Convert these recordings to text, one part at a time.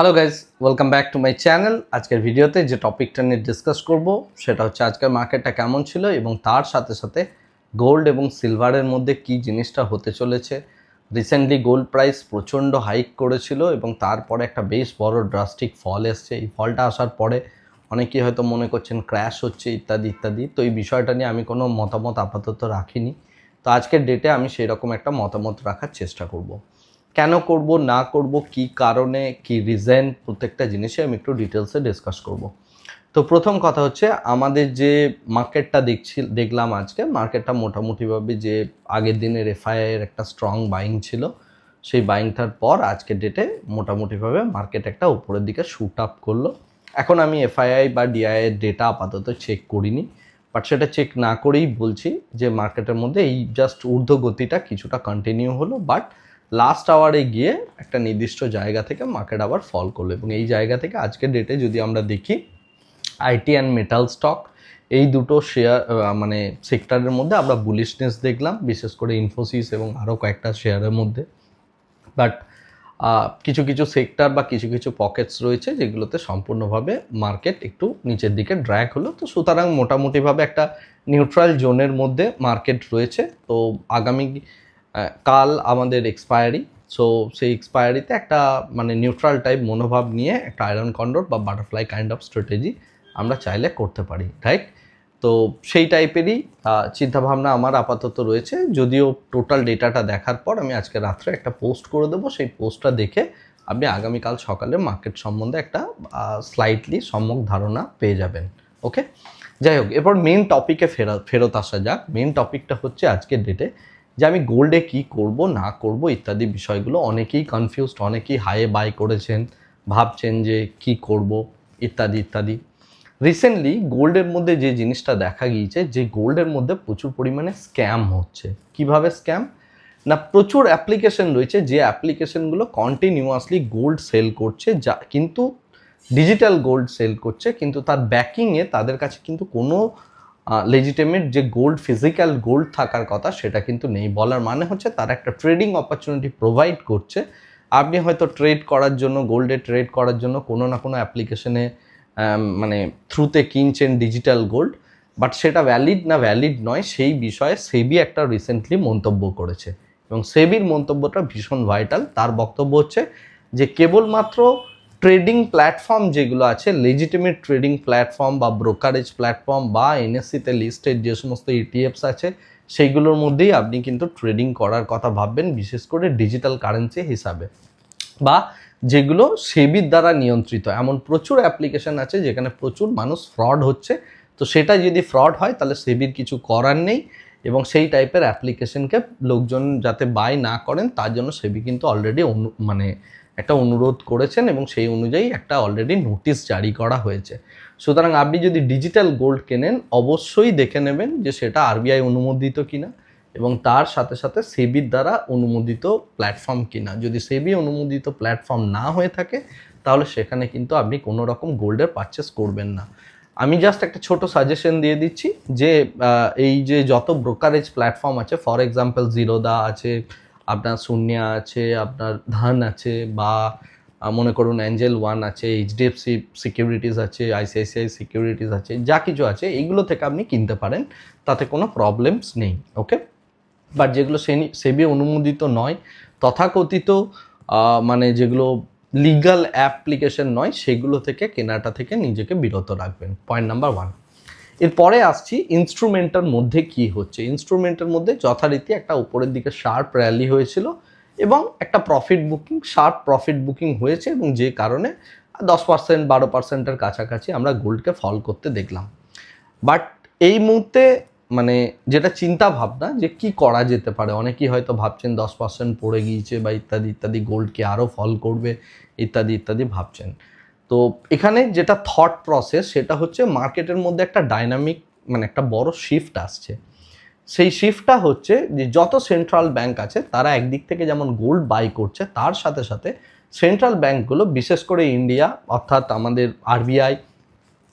Hello guys welcome back to my channel আজকের ভিডিওতে যে টপিকটা নিয়ে ডিসকাস করব, সেটা হচ্ছে আজকের মার্কেটটা কেমন ছিল এবং তার সাথে সাথে গোল্ড এবং সিলভারের মধ্যে কি জিনিসটা হতে চলেছে। রিসেন্টলি গোল্ড প্রাইস প্রচণ্ড হাইক করেছিল এবং তারপরে একটা বেশ বড় ড্রাস্টিক ফল এসছে। এই ফলটা আসার পরে অনেকেই হয়তো মনে করছেন ক্র্যাশ হচ্ছে ইত্যাদি ইত্যাদি। তো এই বিষয়টা নিয়ে আমি কোনো মতামত আপাতত রাখিনি। তো আজকের ডেটে আমি সেই রকম একটা মতামত রাখার চেষ্টা করব। কেন করব, না করব, কি কারণে, কি রিজন প্রত্যেকটা জিনিসে আমি একটু ডিটেলসে ডিসকাস করব। তো প্রথম কথা হচ্ছে, আমাদের যে মার্কেটটা দেখছি, দেখলাম আজকে মার্কেটটা মোটামুটিভাবে যে আগের দিনের এফআইআইয়ের একটা স্ট্রং বাইং ছিল, সেই বাইংটার পর আজকের ডেটে মোটামুটিভাবে মার্কেট একটা উপরের দিকে শ্যুট আপ করল। এখন আমি এফআইআই বা ডিআই এর ডেটা আপাতত চেক করিনি বাট সেটা চেক না করেই বলছি যে মার্কেটের মধ্যে এই জাস্ট ঊর্ধ্ব গতিটা কিছুটা কন্টিনিউ হলো বাট লাস্ট আওয়ারে গিয়ে একটা নির্দিষ্ট জায়গা থেকে মার্কেট আবার ফল করল এবং এই জায়গা থেকে আজকের ডেটে যদি আমরা দেখি আইটি অ্যান্ড মেটাল স্টক এই দুটো শেয়ার মানে সেক্টরের মধ্যে আমরা বুলিশনেস দেখলাম, বিশেষ করে ইনফোসিস এবং আরও কয়েকটা শেয়ারের মধ্যে। বাট কিছু কিছু সেক্টর বা কিছু কিছু পকেটস রয়েছে যেগুলোতে সম্পূর্ণভাবে মার্কেট একটু নিচের দিকে ড্র্যাক হলো। তো সুতরাং মোটামুটিভাবে একটা নিউট্রাল জোনের মধ্যে মার্কেট রয়েছে। তো আগামী কাল আমাদের এক্সপায়ারি সো সেই এক্সপায়ারিতে একটা মানে নিউট্রাল টাইপ মনোভাব নিয়ে একটা আয়রন কন্ডোর বা বাটারফ্লাই কাইন্ড অফ স্ট্র্যাটেজি আমরা চাইলে করতে পারি রাইট তো সেই টাইপেরই চিন্তাভাবনা আমার আপাতত রয়েছে, যদিও টোটাল ডেটাটা দেখার পর আমি আজকে রাত্রে একটা পোস্ট করে দেবো, সেই পোস্টটা দেখে আপনি আগামীকাল সকালে মার্কেট সম্বন্ধে একটা স্লাইটলি সম্যক ধারণা পেয়ে যাবেন ওকে যাই হোক, এরপর মেন টপিকে ফেরত ফেরত আসা যাক মেন টপিকটা হচ্ছে আজকের ডেটে যে আমি গোল্ডে কি করব, না করব ইত্যাদি বিষয়গুলো অনেকেই কনফিউজড অনেকেই হাইয়ে বাই করেছেন, ভাবছেন যে কি করব, ইত্যাদি ইত্যাদি। রিসেন্টলি গোল্ডের মধ্যে যে জিনিসটা দেখা গিয়েছে, যে গোল্ডের মধ্যে প্রচুর পরিমাণে স্ক্যাম হচ্ছে। কীভাবে স্ক্যাম না, প্রচুর অ্যাপ্লিকেশন রয়েছে, যে অ্যাপ্লিকেশনগুলো কন্টিনিউয়াসলি গোল্ড সেল করছে, যা কিন্তু ডিজিটাল গোল্ড সেল করছে, কিন্তু তার ব্যাকিংয়ে তাদের কাছে কিন্তু কোনো লেজিটেমেট যে গোল্ড ফিজিক্যাল গোল্ড থাকার কথা, সেটা কিন্তু নেই। বলার মানে হচ্ছে তারা একটা ট্রেডিং অপরচুনিটি প্রোভাইড করছে। আপনি হয়তো ট্রেড করার জন্য গোল্ডে ট্রেড করার জন্য কোনো না কোনো অ্যাপ্লিকেশনে মানে থ্রুতে কিনছেন ডিজিটাল গোল্ড বাট সেটা ভ্যালিড না ভ্যালিড নয়, সেই বিষয়ে সেবি একটা রিসেন্টলি মন্তব্য করেছে। এবং সেবির মন্তব্যটা ভীষণ ভাইটাল তার বক্তব্য হচ্ছে যে কেবলমাত্র ট্রেডিং প্ল্যাটফর্ম যেগুলো আছে লেজিটিমেট ট্রেডিং প্ল্যাটফর্ম বা ব্রোকারেজ প্ল্যাটফর্ম বা এনএসসিতে লিস্টেড যে সমস্ত ইটিএফস আছে, সেইগুলোর মধ্যেই আপনি কিন্তু ট্রেডিং করার কথা ভাববেন, বিশেষ করে ডিজিটাল কারেন্সি হিসাবে। বা যেগুলো সেবির দ্বারা নিয়ন্ত্রিত, এমন প্রচুর অ্যাপ্লিকেশন আছে যেখানে প্রচুর মানুষ ফ্রড হচ্ছে। তো সেটা যদি ফ্রড হয়, তাহলে সেবির কিছু করার নেই এবং সেই টাইপের অ্যাপ্লিকেশনকে লোকজন যাতে বাই না করেন, তার জন্য সেবি কিন্তু অলরেডি অনু মানে একটা অনুরোধ করেছেন এবং সেই অনুযায়ী একটা অলরেডি নোটিশ জারি করা হয়েছে। সুতরাং আপনি যদি ডিজিটাল গোল্ড কেনেন, অবশ্যই দেখে নেবেন যে সেটা আরবিআই অনুমোদিত কিনা এবং তার সাথে সাথে সেবির দ্বারা অনুমোদিত প্ল্যাটফর্ম কিনা। যদি সেবি অনুমোদিত প্ল্যাটফর্ম না হয়ে থাকে, তাহলে সেখানে কিন্তু আপনি কোনো রকম গোল্ডের পারচেস করবেন না। আমি জাস্ট একটা ছোট সাজেশন দিয়ে দিচ্ছি যে এই যে যত ব্রোকারেজ প্ল্যাটফর্ম আছে ফর এক্সাম্পল জিরোদা আছে আপনার শূন্যা আছে, আপনার ধান আছে বা মনে করুন অ্যাঞ্জেল ওয়ান আছে এইচডিএফসি সিকিউরিটিস আছে আইসিআইসিআই সিকিউরিটিজ আছে, যা কিছু আছে, এইগুলো থেকে আপনি কিনতে পারেন, তাতে কোনো প্রবলেমস নেই ওকে বাট যেগুলো সেবি অনুমোদিত নয়, তথাকথিত মানে যেগুলো লিগাল অ্যাপ্লিকেশন নয়, সেগুলো থেকে, কেনাটা থেকে নিজেকে বিরত রাখবেন। পয়েন্ট নাম্বার ওয়ান এরপরে আসছি ইনস্ট্রুমেন্টের মধ্যে কি হচ্ছে। ইনস্ট্রুমেন্টের মধ্যে যথারীতি একটা উপরের দিকে শার্প র্যালি হয়েছিল এবং একটা profit booking sharp profit booking হয়েছে এবং যে কারণে দশ পার্সেন্ট বারো পার্সেন্টের কাছাকাছি আমরা গোল্ডকে ফল করতে দেখলাম। বাট এই মুহূর্তে মানে যেটা চিন্তা ভাবনা যে কি করা যেতে পারে। অনেকেই হয়তো ভাবছেন দশ পার্সেন্ট পড়ে গিয়েছে বা ইত্যাদি ইত্যাদি গোল্ডকে আরও ফল করবে, ইত্যাদি ইত্যাদি ভাবছেন। তো এখানে যেটা থট প্রসেস সেটা হচ্ছে মার্কেটের মধ্যে একটা ডাইনামিক মানে একটা বড় শিফট আসছে। সেই শিফটটা হচ্ছে যে যত সেন্ট্রাল ব্যাংক আছে, তারা একদিক থেকে যেমন গোল্ড বাই করছে, তার সাথে সাথে সেন্ট্রাল ব্যাংকগুলো বিশেষ করে ইন্ডিয়া অর্থাৎ আমাদের আরবিআই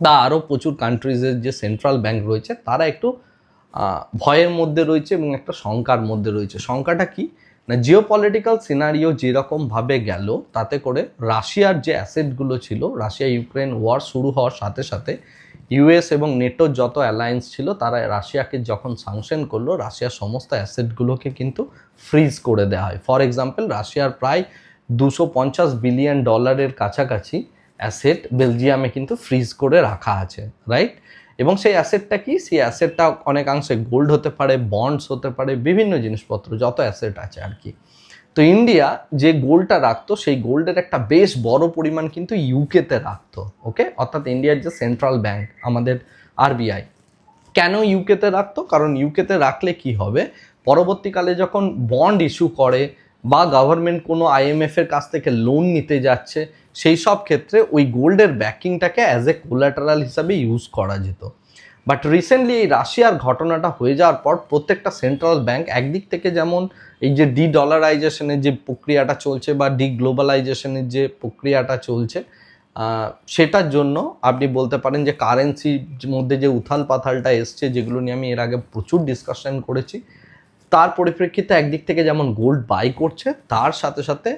বা আরও প্রচুর কান্ট্রিজের যে সেন্ট্রাল ব্যাংক রয়েছে, তারা একটু ভয়ের মধ্যে রয়েছে এবং একটা শঙ্কার মধ্যে রয়েছে। শঙ্কাটা কি? না জিও পলিটিক্যাল সিনারিও যেরকমভাবে গেল, তাতে করে রাশিয়ার যে অ্যাসেটগুলো ছিল, রাশিয়া ইউক্রেন ওয়ার শুরু হওয়ার সাথে সাথে ইউএস এবং নেটোর যত অ্যালায়েন্স ছিল, তারা রাশিয়াকে যখন সাংশন করল রাশিয়ার সমস্ত অ্যাসেটগুলোকে কিন্তু ফ্রিজ করে দেওয়া হয়। ফর এক্সাম্পল রাশিয়ার প্রায় দুশো পঞ্চাশ বিলিয়ন ডলারের কাছাকাছি অ্যাসেট বেলজিয়ামে কিন্তু ফ্রিজ করে রাখা আছে রাইট এবং সেই অ্যাসেটটা কি? সেই অ্যাসেটটা অনেকাংশে গোল্ড হতে পারে, বন্ডস হতে পারে, বিভিন্ন জিনিসপত্র, যত অ্যাসেট আছে আর কি। তো ইন্ডিয়া যে গোল্ডটা রাখতো, সেই গোল্ডের একটা বেশ বড় পরিমাণ কিন্তু ইউকেতে রাখতো, ওকে? অর্থাৎ ইন্ডিয়ার যে সেন্ট্রাল ব্যাংক, আমাদের আরবিআই। কেন ইউকেতে রাখতো? কারণ ইউকেতে রাখলে কি হবে? পরবর্তীকালে যখন বন্ড ইস্যু করে বা গভর্নমেন্ট কোনো আইএমএফের কাছ থেকে লোন নিতে যাচ্ছে সেই সব ক্ষেত্রে ওই গোল্ডের ব্যাকিংটাকে অ্যাজ এ কোলাটারাল হিসাবে ইউজ করা যেত। বাট রিসেন্টলি এই রাশিয়ার ঘটনাটা হয়ে যাওয়ার পর প্রত্যেকটা সেন্ট্রাল ব্যাংক একদিক থেকে যেমন এই যে ডি ডলারাইজেশনের যে প্রক্রিয়াটা চলছে বা ডি গ্লোবালাইজেশনের যে প্রক্রিয়াটা চলছে সেটার জন্য আপনি বলতে পারেন যে কারেন্সির মধ্যে যে উথাল পাথালটা এসছে যেগুলো নিয়ে আমি এর আগে প্রচুর ডিসকাশন করেছি, তার পরিপ্রেক্ষিতে একদিক থেকে যেমন গোল্ড বাই করছে, তার সাথে সাথে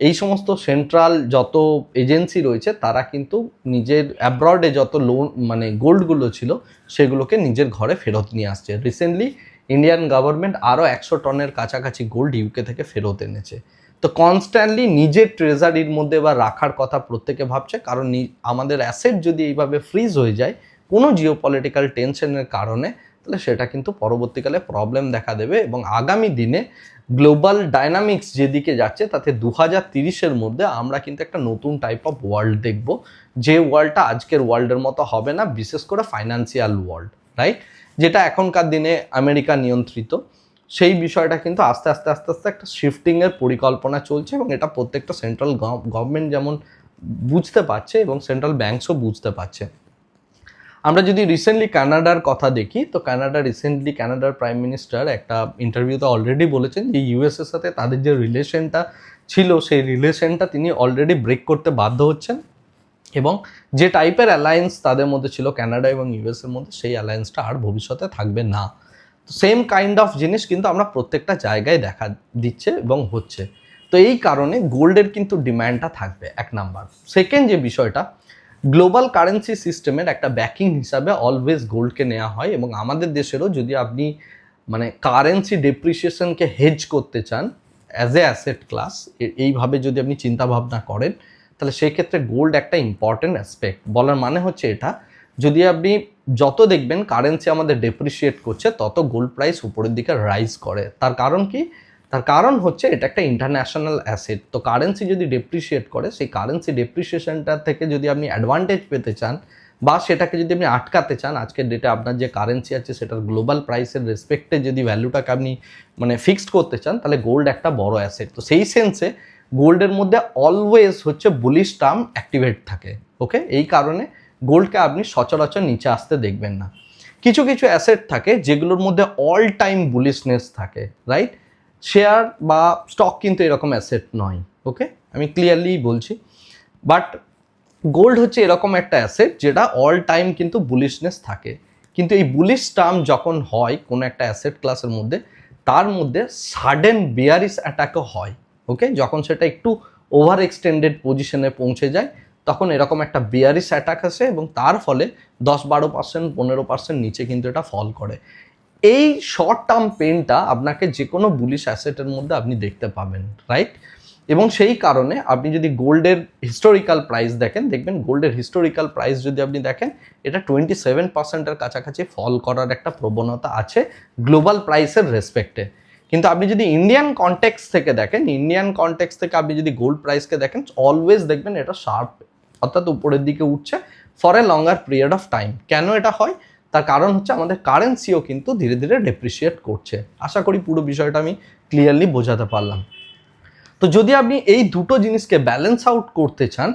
এই সমস্ত সেন্ট্রাল যত এজেন্সি রয়েছে, তারা কিন্তু নিজের অ্যাব্রডে যত লোন মানে গোল্ডগুলো ছিল, সেগুলোকে নিজের ঘরে ফেরত নিয়ে আসছে। রিসেন্টলি ইন্ডিয়ান গভর্নমেন্ট আরও একশো টনের কাছাকাছি গোল্ড ইউকে থেকে ফেরত এনেছে। তো কনস্ট্যান্টলি নিজের ট্রেজারির মধ্যে বা রাখার কথা প্রত্যেকে ভাবছে, কারণ আমাদের অ্যাসেট যদি এইভাবে ফ্রিজ হয়ে যায়, কোনো জিও পলিটিক্যাল টেনশনের কারণে তাহলে সেটা কিন্তু পরবর্তীকালে প্রবলেম দেখা দেবে এবং আগামী দিনে গ্লোবাল ডাইনামিক্স যেদিকে যাচ্ছে, তাতে দু হাজার তিরিশের মধ্যে আমরা কিন্তু একটা নতুন টাইপ অফ ওয়ার্ল্ড দেখব। যে ওয়ার্ল্ডটা আজকের ওয়ার্ল্ডের মতো হবে না, বিশেষ করে ফাইন্যান্সিয়াল ওয়ার্ল্ড রাইট যেটা এখনকার দিনে আমেরিকা নিয়ন্ত্রিত। সেই বিষয়টা কিন্তু আস্তে আস্তে আস্তে আস্তে একটা শিফটিংয়ের পরিকল্পনা চলছে এবং এটা প্রত্যেকটা সেন্ট্রাল গভর্নমেন্ট যেমন বুঝতে পারছে এবং সেন্ট্রাল ব্যাংকসও বুঝতে পারছে। আমরা যদি রিসেন্টলি কানাডার কথা দেখি, তো কানাডা রিসেন্টলি কানাডার প্রাইম মিনিস্টার একটা ইন্টারভিউতে অলরেডি বলেছেন যে ইউএস এর সাথে তাদের যে রিলেশনটা ছিল, সেই রিলেশনটা তিনি অলরেডি ব্রেক করতে বাধ্য হচ্ছেন। এবং যে টাইপের অ্যালায়েন্স তাদের মধ্যে ছিল, কানাডা এবং ইউএস এর মধ্যে, সেই অ্যালায়েন্সটা আর ভবিষ্যতে থাকবে না। তো সেম কাইন্ড অফ জিনিস কিন্তু আমরা প্রত্যেকটা জায়গায় দেখা দিচ্ছে এবং হচ্ছে। তো এই কারণে গোল্ডের কিন্তু ডিম্যান্ডটা থাকবে, এক নাম্বার সেকেন্ড যে বিষয়টা গ্লোবাল কারেন্সি সিস্টেমের একটা ব্যাকিং হিসাবে অলওয়েজ গোল্ডকে নেওয়া হয় এবং আমাদের দেশেরও যদি আপনি মানে কারেন্সি ডেপ্রিসিয়েশনকে হেজ করতে চান অ্যাজ এ অ্যাসেট ক্লাস এইভাবে যদি আপনি চিন্তা ভাবনা করেন, তাহলে সেই ক্ষেত্রে গোল্ড একটা ইম্পর্টেন্ট অ্যাসপেক্ট বলার মানে হচ্ছে এটা, যদি আপনি যত দেখবেন কারেন্সি আমাদের ডেপ্রিসিয়েট করছে, তত গোল্ড প্রাইস উপরের দিকে রাইজ করে। তার কারণ কি? তার কারণ হচ্ছে এটা একটা ইন্টারন্যাশনাল অ্যাসেট তো কারেন্সি যদি ডেপ্রিসিয়েট করে, সেই কারেন্সি ডেপ্রিসিয়েশনটা থেকে যদি আপনি অ্যাডভান্টেজ পেতে চান বা সেটাকে যদি আপনি আটকাতে চান, আজকের ডেটে আপনার যে কারেন্সি আছে, সেটার গ্লোবাল প্রাইসের রেসপেক্টে যদি ভ্যালুটাকে আপনি মানে ফিক্সড করতে চান, তাহলে গোল্ড একটা বড় অ্যাসেট তো সেই সেন্সে গোল্ডের মধ্যে অলওয়েজ হচ্ছে বুলিশ টার্ম অ্যাক্টিভেট থাকে ওকে এই কারণে গোল্ডকে আপনি সচরাচর নিচে আসতে দেখবেন না। কিছু কিছু অ্যাসেট থাকে যেগুলোর মধ্যে অল টাইম বুলিশনেস থাকে রাইট শেয়ার বা স্টক কিন্তু এরকম অ্যাসেট নয়, ওকে? আমি ক্লিয়ারলি বলছি। বাট গোল্ড হচ্ছে এরকম একটা অ্যাসেট যেটা অল টাইম কিন্তু বুলিশনেস থাকে। কিন্তু এই বুলিশ টার্ম যখন হয় কোনো একটা অ্যাসেট ক্লাসের মধ্যে, তার মধ্যে সাডেন বিয়ারিস অ্যাটাকও হয়, ওকে? যখন সেটা একটু ওভার এক্সটেন্ডেড পজিশনে পৌঁছে যায়, তখন এরকম একটা বিয়ারিস অ্যাটাক আসে এবং তার ফলে দশ বারো পার্সেন্ট পনেরো পার্সেন্ট নিচে কিন্তু এটা ফল করে। এই শর্ট টার্ম পেনটা আপনাকে যে কোনো বুলিশ অ্যাসেটের মধ্যে আপনি দেখতে পাবেন রাইট এবং সেই কারণে আপনি যদি গোল্ডের হিস্টোরিক্যাল প্রাইস দেখেন, দেখবেন গোল্ডের হিস্টোরিক্যাল প্রাইস যদি আপনি দেখেন, এটা টোয়েন্টি সেভেন পার্সেন্টের কাছাকাছি ফল করার একটা প্রবণতা আছে গ্লোবাল প্রাইসের রেসপেক্টে কিন্তু আপনি যদি ইন্ডিয়ান কনটেক্স থেকে দেখেন ইন্ডিয়ান কনটেক্স থেকে আপনি যদি গোল্ড প্রাইসকে দেখেন অলওয়েজ দেখবেন এটা শার্প অর্থাৎ উপরের দিকে উঠছে for a longer period of time কেন এটা হয়? তার কারণ হচ্ছে আমাদের কারেন্সিও কিন্তু ধীরে ধীরে ডেপ্রিসিয়েট করছে। আশা করি পুরো বিষয়টা আমি ক্লিয়ারলি বোঝাতে পারলাম। তো যদি আপনি এই দুটো জিনিসকে ব্যালেন্স আউট করতে চান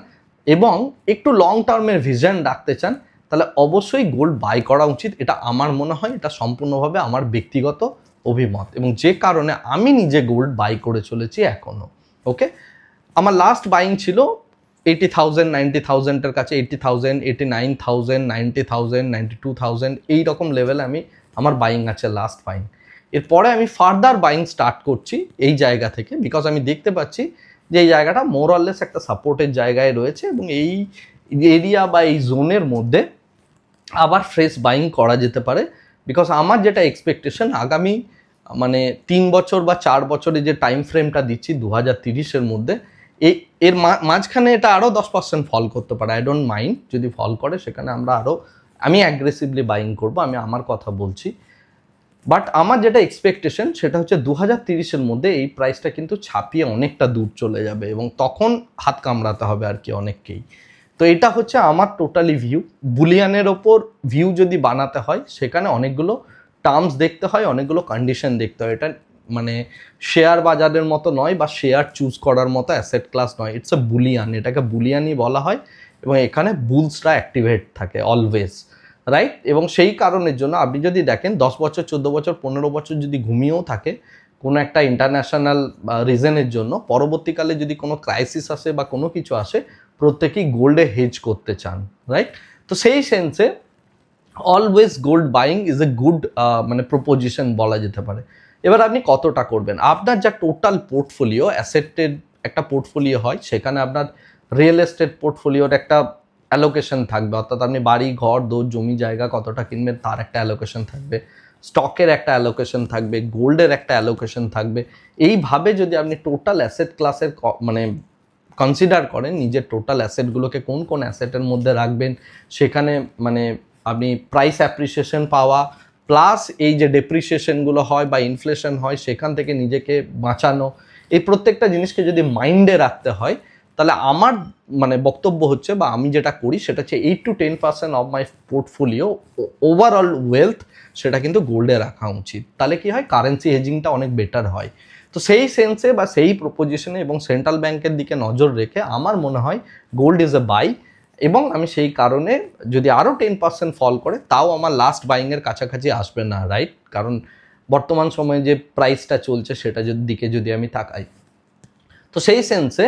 এবং একটু লং টার্মের ভিশন রাখতে চান, তাহলে অবশ্যই গোল্ড বাই করা উচিত। এটা আমার মনে হয়, এটা সম্পূর্ণভাবে আমার ব্যক্তিগত অভিমত এবং যে কারণে আমি নিজে গোল্ড বাই করে চলেছি এখনও ওকে আমার লাস্ট বাইং ছিল এইটি থাউজেন্ড নাইনটি থাউজেন্ডের কাছে eighty thousand eighty nine thousand ninety thousand ninety two thousand এইরকম লেভেলে আমি আমার বাইং আছে লাস্ট বাইং এরপরে আমি ফার্দার বাইং স্টার্ট করছি এই জায়গা থেকে বিকজ আমি দেখতে পাচ্ছি যে এই জায়গাটা মোরলেস একটা সাপোর্টের জায়গায় রয়েছে এবং এই এরিয়া বা এই জোনের মধ্যে আবার ফ্রেশ বাইং করা যেতে পারে বিকজ আমার যেটা এক্সপেকটেশন আগামী মানে তিন বছর বা চার বছরে যে টাইম ফ্রেমটা দিচ্ছি দু হাজার তিরিশের মধ্যে এই এর মাঝখানে এটা আরও দশ পার্সেন্ট ফল করতে পারে আই ডোন্ট মাইন্ড যদি ফল করে, সেখানে আমরা আরও আমি অ্যাগ্রেসিভলি বাইং করব, আমি আমার কথা বলছি। বাট আমার যেটা এক্সপেকটেশন সেটা হচ্ছে দু হাজার তিরিশের মধ্যে এই প্রাইসটা কিন্তু ছাপিয়ে অনেকটা দূর চলে যাবে এবং তখন হাত কামড়াতে হবে আর কি অনেককেই। তো এটা হচ্ছে আমার টোটালি ভিউ বুলিয়ানের ওপর ভিউ যদি বানাতে হয়, সেখানে অনেকগুলো টার্মস দেখতে হয়, অনেকগুলো কন্ডিশন দেখতে হয়। এটা মানে শেয়ার বাজারের মতো নয় বা শেয়ার চুজ করার মতো অ্যাসেট ক্লাস নয়। ইটস এ বুলিয়ান এটাকে বুলিয়ানই বলা হয় এবং এখানে বুলসরা অ্যাক্টিভেট থাকে অলওয়েজ রাইট এবং সেই কারণের জন্য আপনি যদি দেখেন দশ বছর, চোদ্দ বছর, পনেরো বছর যদি ঘুমিয়েও থাকে, কোনো একটা ইন্টারন্যাশনাল রিজনের জন্য পরবর্তীকালে যদি কোনো ক্রাইসিস আসে বা কোনো কিছু আসে, প্রত্যেকেই গোল্ডে হেজ করতে চান রাইট তো সেই সেন্সে always gold buying is a good মানে প্রপোজিশন বলা যেতে পারে। এবার আপনি কতটা করবেন? আপনার যা টোটাল পোর্টফোলিও অ্যাসেটের একটা পোর্টফোলিও হয়, সেখানে আপনার রিয়েল এস্টেট পোর্টফোলিওর একটা অ্যালোকেশন থাকবে। অর্থাৎ আপনি বাড়ি, ঘর দৌড় জমি, জায়গা কতটা কিনবেন, তার একটা অ্যালোকেশন থাকবে। স্টকের একটা অ্যালোকেশন থাকবে গোল্ডের একটা অ্যালোকেশন থাকবে। এইভাবে যদি আপনি টোটাল অ্যাসেট ক্লাসের মানে কনসিডার করেন, নিজের টোটাল অ্যাসেটগুলোকে কোন কোন অ্যাসেটের মধ্যে রাখবেন, সেখানে মানে আপনি প্রাইস অ্যাপ্রিসিয়েশন পাওয়া প্লাস এই যে ডেপ্রিসিয়েশনগুলো হয় বা ইনফ্লেশন হয়, সেখান থেকে নিজেকে বাঁচানো, এই প্রত্যেকটা জিনিসকে যদি মাইন্ডে রাখতে হয়, তাহলে আমার মানে বক্তব্য হচ্ছে বা আমি যেটা করি সেটা হচ্ছে eight to ten percent of my portfolio overall wealth সেটা কিন্তু গোল্ডে রাখা উচিত। তাহলে কি হয়? কারেন্সি হেজিংটা অনেক বেটার হয়। তো সেই সেন্সে বা সেই প্রপোজিশনে এবং সেন্ট্রাল ব্যাংকের দিকে নজর রেখে আমার মনে হয় গোল্ড ইজ এ বাই এবং আমি সেই কারণে যদি আরও টেন পার্সেন্ট ফল করে, তাও আমার লাস্ট বাইংয়ের কাছাকাছি আসবে না রাইট কারণ বর্তমান সময়ে যে প্রাইসটা চলছে, সেটা দিকে যদি আমি তাকাই। তো সেই সেন্সে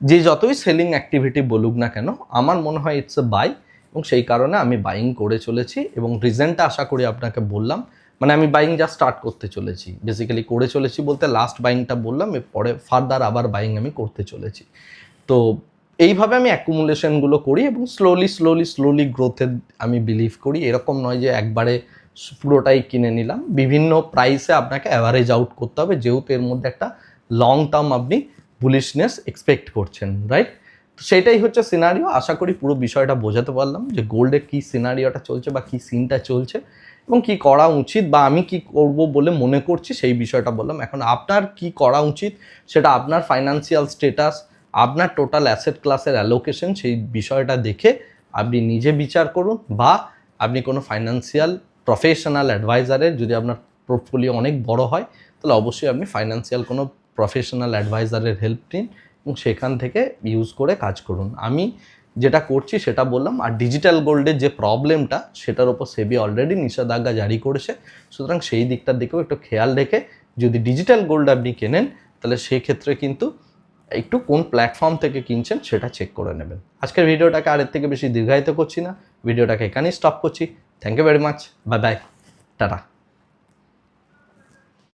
যে যতই সেলিং অ্যাক্টিভিটি বলুক না কেন, আমার মনে হয় ইটস এ বাই এবং সেই কারণে আমি বাইং করে চলেছি, এবং রিজেন্টটা আশা করি আপনাকে বললাম মানে আমি বাইং যা স্টার্ট করতে চলেছি। বেসিক্যালি করে চলেছি বলতে লাস্ট বাইংটা বললাম পরে ফার্দার আবার বাইং আমি করতে চলেছি। তো এইভাবে আমি অ্যাকুমুলেশনগুলো করি এবং স্লোলি স্লোলি স্লোলি গ্রোথে আমি বিলিভ করি। এরকম নয় যে একবারে পুরোটাই কিনে নিলাম। বিভিন্ন প্রাইসে আপনাকে অ্যাভারেজ আউট করতে হবে, যেহেতু এর মধ্যে একটা লং টার্ম আপনি বুলিশনেস এক্সপেক্ট করছেন রাইট তো সেটাই হচ্ছে সিনারিও আশা করি পুরো বিষয়টা বোঝাতে পারলাম যে গোল্ডে কী সিনারিওটা চলছে বা কী সিনটা চলছে এবং কি করা উচিত বা আমি কি করব বলে মনে করছি সেই বিষয়টা বললাম। এখন আপনার কি করা উচিত সেটা আপনার ফাইনান্সিয়াল স্টেটাস আপনার টোটাল অ্যাসেট ক্লাসের অ্যালোকেশন সেই বিষয়টা দেখে আপনি নিজে বিচার করুন বা আপনি কোনো ফাইন্যান্সিয়াল প্রফেশনাল অ্যাডভাইজারের যদি আপনার পোর্টফোলিও অনেক বড় হয়, তাহলে অবশ্যই আপনি ফাইন্যান্সিয়াল কোনো প্রফেশনাল অ্যাডভাইজারের হেল্প নিন এবং সেখান থেকে ইউজ করে কাজ করুন। আমি যেটা করছি সেটা বললাম, আর ডিজিটাল গোল্ডের যে প্রবলেমটা সেটার উপর সেবি অলরেডি নিষেধাজ্ঞা জারি করেছে। সুতরাং সেই দিকটার দিকেও একটু খেয়াল রেখে যদি ডিজিটাল গোল্ড আপনি কেনেন, তাহলে সেই ক্ষেত্রে কিন্তু একটু কোন প্ল্যাটফর্ম থেকে কিনছেন সেটা চেক করে নেবেন। আজকের ভিডিওটাকে আর এর থেকে বেশি দীর্ঘায়িত করছি না। ভিডিওটাকে এখানেই স্টপ করছি। Thank you very much bye bye tata.